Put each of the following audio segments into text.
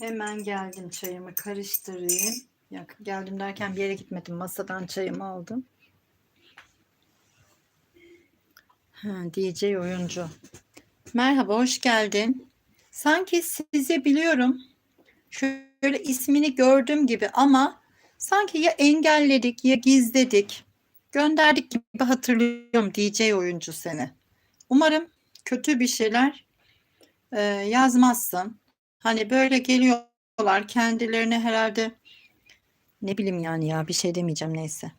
Hemen geldim çayımı karıştırayım. Ya, geldim derken bir yere gitmedim. Masadan çayımı aldım. Ha, DJ oyuncu. Merhaba, hoş geldin. Sanki sizi biliyorum. Şöyle ismini gördüm gibi ama sanki ya engelledik ya gizledik. Gönderdik gibi hatırlıyorum DJ oyuncu seni. Umarım kötü bir şeyler e, yazmazsın. Hani böyle geliyorlar kendilerine herhalde ne bileyim yani ya bir şey demeyeceğim neyse.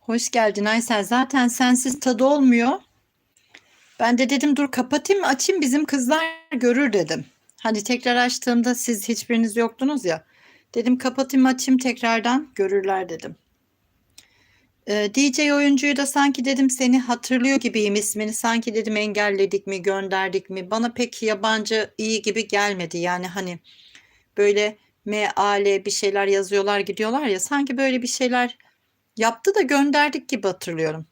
Hoş geldin Aysel. Zaten sensiz tadı olmuyor. Ben de dedim dur kapatayım açayım bizim kızlar görür dedim. Hani tekrar açtığımda siz hiçbiriniz yoktunuz ya. Dedim kapatayım açayım tekrardan görürler dedim. Ee, DJ oyuncuyu da sanki dedim seni hatırlıyor gibiyim ismini sanki dedim engelledik mi gönderdik mi bana pek yabancı iyi gibi gelmedi yani hani böyle meal bir şeyler yazıyorlar gidiyorlar ya sanki böyle bir şeyler yaptı da gönderdik gibi hatırlıyorum.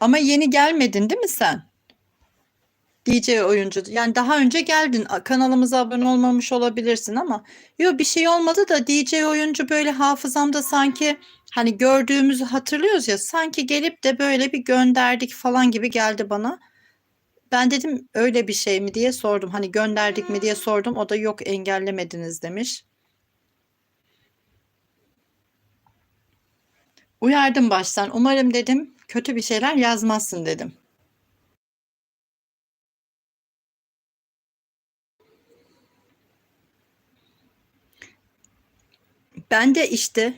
Ama yeni gelmedin değil mi sen? DJ oyuncu. Yani daha önce geldin. Kanalımıza abone olmamış olabilirsin ama yok bir şey olmadı da DJ oyuncu böyle hafızamda sanki hani gördüğümüzü hatırlıyoruz ya sanki gelip de böyle bir gönderdik falan gibi geldi bana. Ben dedim öyle bir şey mi diye sordum. Hani gönderdik mi diye sordum. O da yok engellemediniz demiş. Uyardım baştan. Umarım dedim kötü bir şeyler yazmazsın dedim. Ben de işte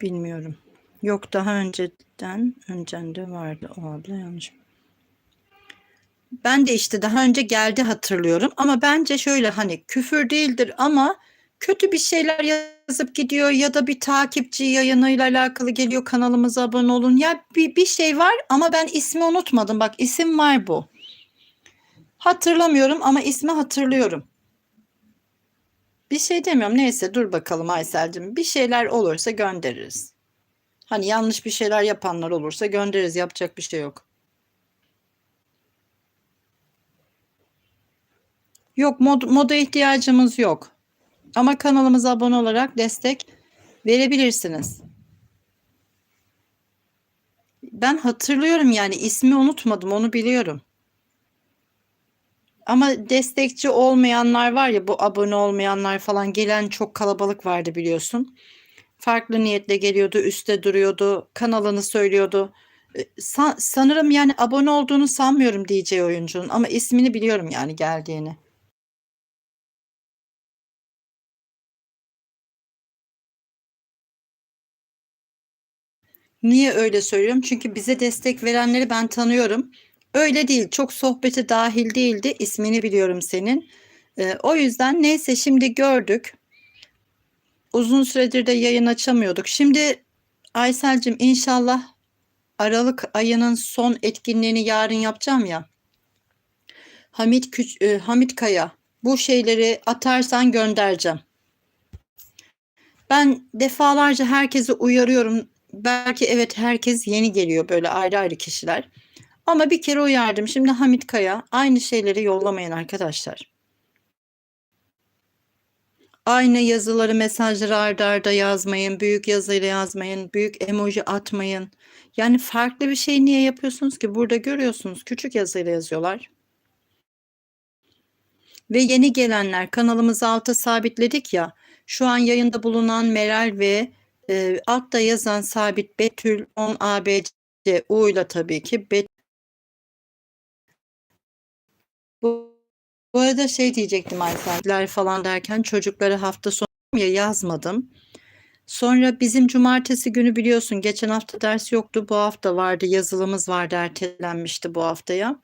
bilmiyorum. Yok daha önceden önceden de vardı o abla yanlış. Ben de işte daha önce geldi hatırlıyorum ama bence şöyle hani küfür değildir ama kötü bir şeyler yazıp gidiyor ya da bir takipçi yayınıyla alakalı geliyor kanalımıza abone olun. Ya bir, bir şey var ama ben ismi unutmadım. Bak isim var bu. Hatırlamıyorum ama ismi hatırlıyorum. Bir şey demiyorum. Neyse dur bakalım Aysel'cim. Bir şeyler olursa göndeririz. Hani yanlış bir şeyler yapanlar olursa göndeririz. Yapacak bir şey yok. Yok mod, moda ihtiyacımız yok. Ama kanalımıza abone olarak destek verebilirsiniz. Ben hatırlıyorum yani ismi unutmadım onu biliyorum. Ama destekçi olmayanlar var ya bu abone olmayanlar falan gelen çok kalabalık vardı biliyorsun. Farklı niyetle geliyordu, üstte duruyordu, kanalını söylüyordu. E, sa- sanırım yani abone olduğunu sanmıyorum DJ oyuncunun ama ismini biliyorum yani geldiğini. Niye öyle söylüyorum? Çünkü bize destek verenleri ben tanıyorum. Öyle değil, çok sohbete dahil değildi. İsmini biliyorum senin. Ee, o yüzden neyse şimdi gördük. Uzun süredir de yayın açamıyorduk. Şimdi Aysel'cim inşallah Aralık ayının son etkinliğini yarın yapacağım ya. Hamit Küç e, Hamit Kaya bu şeyleri atarsan göndereceğim. Ben defalarca herkesi uyarıyorum. Belki evet herkes yeni geliyor böyle ayrı ayrı kişiler. Ama bir kere uyardım. Şimdi Hamit Kaya aynı şeyleri yollamayın arkadaşlar. Aynı yazıları, mesajları arda arda yazmayın. Büyük yazıyla yazmayın. Büyük emoji atmayın. Yani farklı bir şey niye yapıyorsunuz ki? Burada görüyorsunuz küçük yazıyla yazıyorlar. Ve yeni gelenler kanalımızı alta sabitledik ya. Şu an yayında bulunan Meral ve e, altta yazan sabit Betül 10 ABC U ile tabii ki Bet bu, bu arada şey diyecektim Aysel'ler falan derken çocukları hafta sonu ya yazmadım. Sonra bizim cumartesi günü biliyorsun geçen hafta ders yoktu. Bu hafta vardı yazılımız vardı ertelenmişti bu haftaya.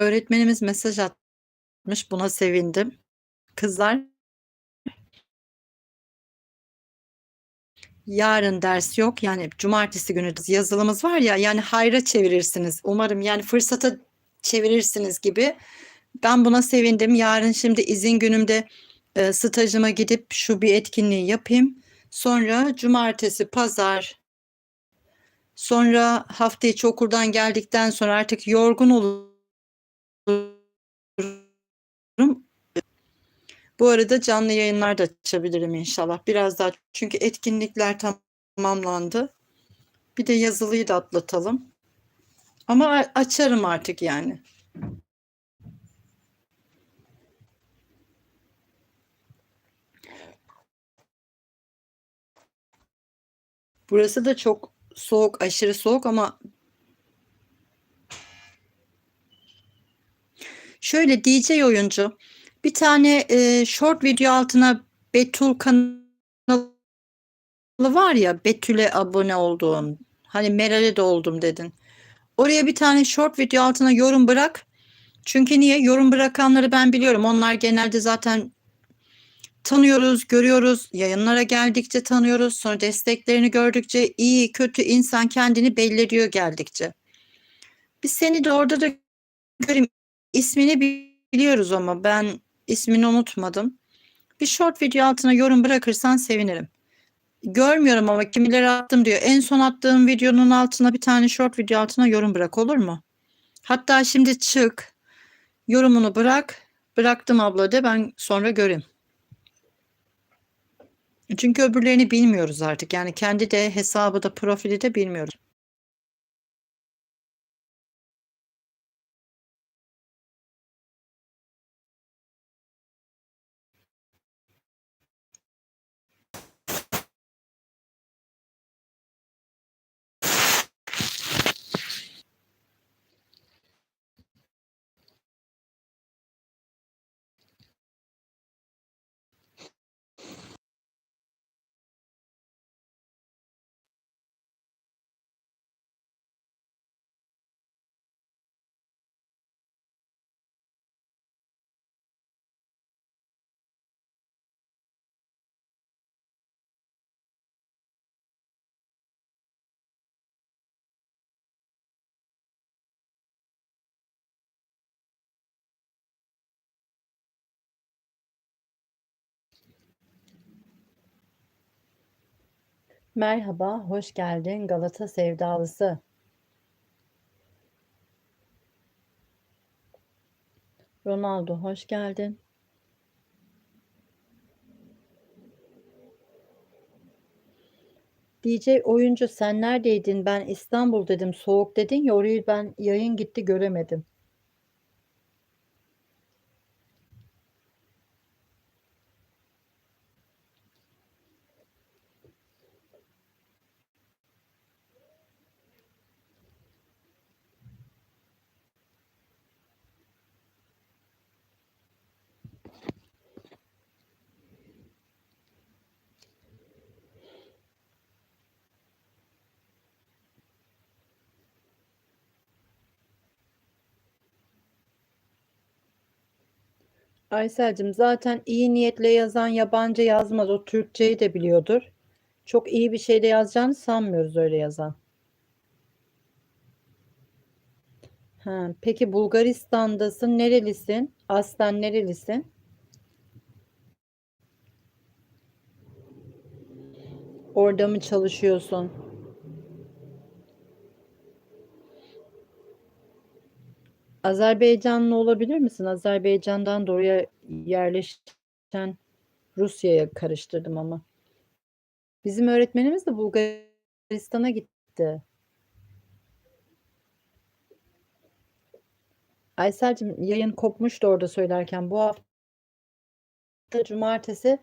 Öğretmenimiz mesaj atmış buna sevindim. Kızlar yarın ders yok yani cumartesi günü yazılımız var ya yani hayra çevirirsiniz. Umarım yani fırsata çevirirsiniz gibi. Ben buna sevindim. Yarın şimdi izin günümde e, stajıma gidip şu bir etkinliği yapayım. Sonra cumartesi, pazar, sonra hafta içi okuldan geldikten sonra artık yorgun olurum. Bu arada canlı yayınlar da açabilirim inşallah. Biraz daha çünkü etkinlikler tamamlandı. Bir de yazılıyı da atlatalım. Ama açarım artık yani. Burası da çok soğuk, aşırı soğuk ama şöyle DJ oyuncu bir tane e, short video altına Betül kanalı var ya Betül'e abone olduğun hani Meral'e de oldum dedin. Oraya bir tane short video altına yorum bırak. Çünkü niye? Yorum bırakanları ben biliyorum. Onlar genelde zaten tanıyoruz, görüyoruz. Yayınlara geldikçe tanıyoruz. Sonra desteklerini gördükçe iyi, kötü insan kendini belli ediyor geldikçe. Biz seni de orada da göreyim. İsmini biliyoruz ama ben ismini unutmadım. Bir short video altına yorum bırakırsan sevinirim. Görmüyorum ama kimileri attım diyor. En son attığım videonun altına bir tane short video altına yorum bırak olur mu? Hatta şimdi çık. Yorumunu bırak. Bıraktım abla de ben sonra göreyim. Çünkü öbürlerini bilmiyoruz artık. Yani kendi de hesabı da profili de bilmiyoruz. Merhaba, hoş geldin Galata sevdalısı. Ronaldo, hoş geldin. DJ oyuncu sen neredeydin? Ben İstanbul dedim. Soğuk dedin ya orayı ben yayın gitti göremedim. Aysel'cim zaten iyi niyetle yazan yabancı yazmaz. O Türkçeyi de biliyordur. Çok iyi bir şeyle yazacağını sanmıyoruz öyle yazan. Ha, peki Bulgaristan'dasın. Nerelisin? Aslen nerelisin? Orada mı çalışıyorsun? Azerbaycanlı olabilir misin? Azerbaycan'dan da oraya yerleşen Rusya'ya karıştırdım ama. Bizim öğretmenimiz de Bulgaristan'a gitti. Aysel'cim yayın kopmuştu orada söylerken. Bu hafta cumartesi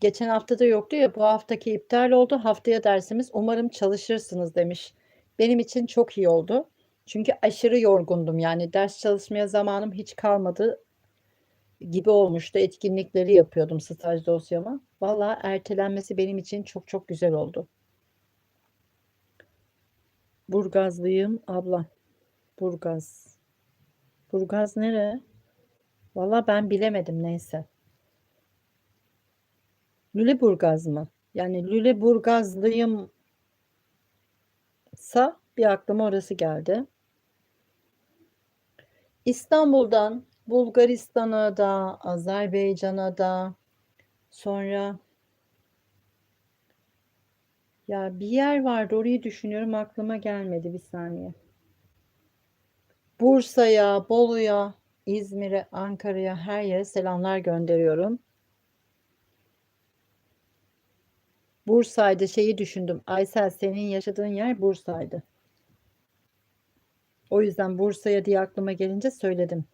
geçen hafta da yoktu ya bu haftaki iptal oldu. Haftaya dersimiz umarım çalışırsınız demiş. Benim için çok iyi oldu. Çünkü aşırı yorgundum yani ders çalışmaya zamanım hiç kalmadı gibi olmuştu. Etkinlikleri yapıyordum staj dosyama. Valla ertelenmesi benim için çok çok güzel oldu. Burgazlıyım abla. Burgaz. Burgaz nere? Valla ben bilemedim neyse. Lüleburgaz mı? Yani Lüleburgazlıyım sa bir aklıma orası geldi. İstanbul'dan Bulgaristan'a da, Azerbaycan'a da, Sonra ya bir yer vardı orayı düşünüyorum aklıma gelmedi bir saniye. Bursa'ya, Bolu'ya, İzmir'e, Ankara'ya her yere selamlar gönderiyorum. Bursa'ydı şeyi düşündüm. Aysel senin yaşadığın yer Bursa'ydı. O yüzden Bursa'ya diye aklıma gelince söyledim.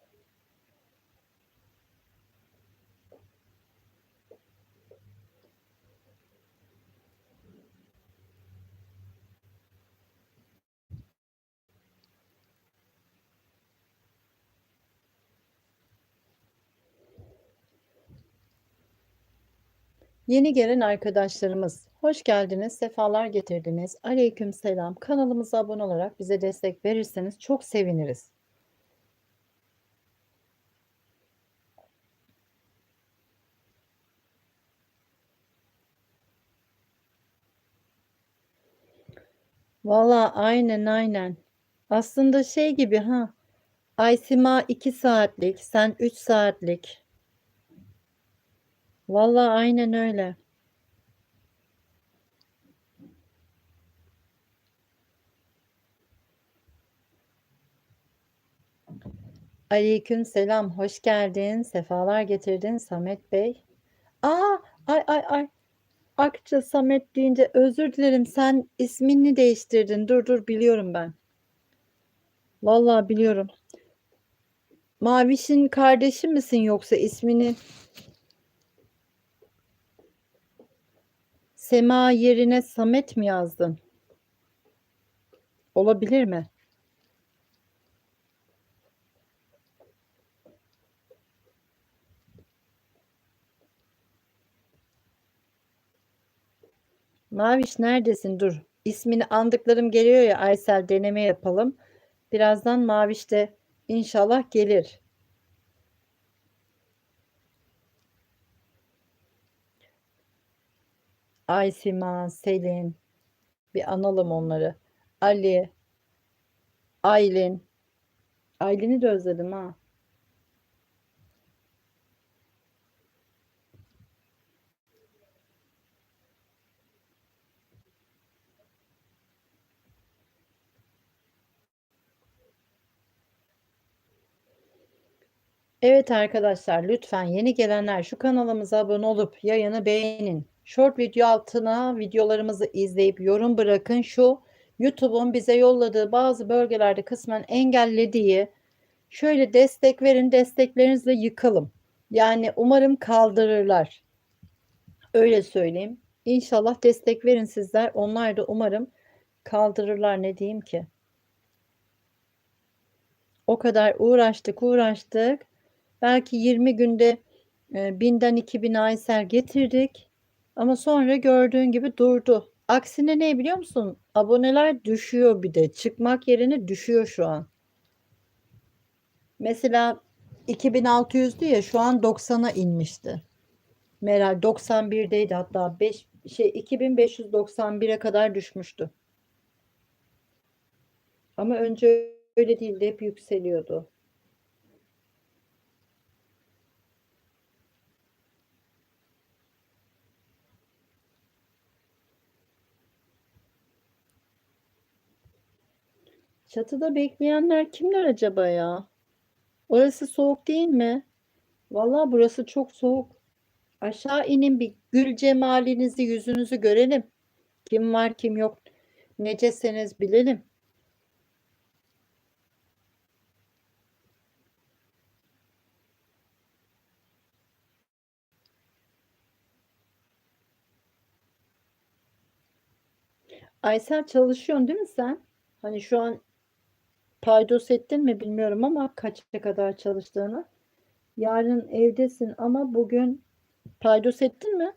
Yeni gelen arkadaşlarımız, hoş geldiniz, sefalar getirdiniz. Aleyküm selam. Kanalımıza abone olarak bize destek verirseniz çok seviniriz. Valla aynen aynen. Aslında şey gibi ha. Aysima 2 saatlik, sen 3 saatlik. Valla aynen öyle. Aleyküm selam, hoş geldin, sefalar getirdin Samet Bey. Aa, ay ay ay. Akça Samet deyince özür dilerim. Sen ismini değiştirdin. Dur dur biliyorum ben. Vallahi biliyorum. Maviş'in kardeşi misin yoksa ismini Sema yerine Samet mi yazdın? Olabilir mi? Maviş neredesin? Dur. İsmini andıklarım geliyor ya Aysel deneme yapalım. Birazdan Maviş de inşallah gelir. Aysima, Selin. Bir analım onları. Ali, Aylin. Aylin'i de özledim ha. Evet arkadaşlar lütfen yeni gelenler şu kanalımıza abone olup yayını beğenin. Short video altına videolarımızı izleyip yorum bırakın. Şu YouTube'un bize yolladığı bazı bölgelerde kısmen engellediği şöyle destek verin desteklerinizle yıkalım. Yani umarım kaldırırlar. Öyle söyleyeyim. İnşallah destek verin sizler. Onlar da umarım kaldırırlar ne diyeyim ki. O kadar uğraştık uğraştık. Belki 20 günde e, binden 2000 Aysel getirdik. Ama sonra gördüğün gibi durdu. Aksine ne biliyor musun? Aboneler düşüyor bir de. Çıkmak yerine düşüyor şu an. Mesela 2600'dü ya şu an 90'a inmişti. Meral 91'deydi hatta 5 şey 2591'e kadar düşmüştü. Ama önce öyle değildi hep yükseliyordu. Çatıda bekleyenler kimler acaba ya? Orası soğuk değil mi? Vallahi burası çok soğuk. Aşağı inin bir gül cemalinizi, yüzünüzü görelim. Kim var kim yok. Necesiniz bilelim. Aysel çalışıyorsun değil mi sen? Hani şu an paydos ettin mi bilmiyorum ama kaça kadar çalıştığını. Yarın evdesin ama bugün paydos ettin mi?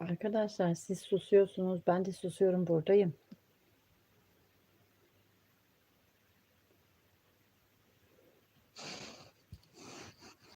Arkadaşlar siz susuyorsunuz. Ben de susuyorum buradayım.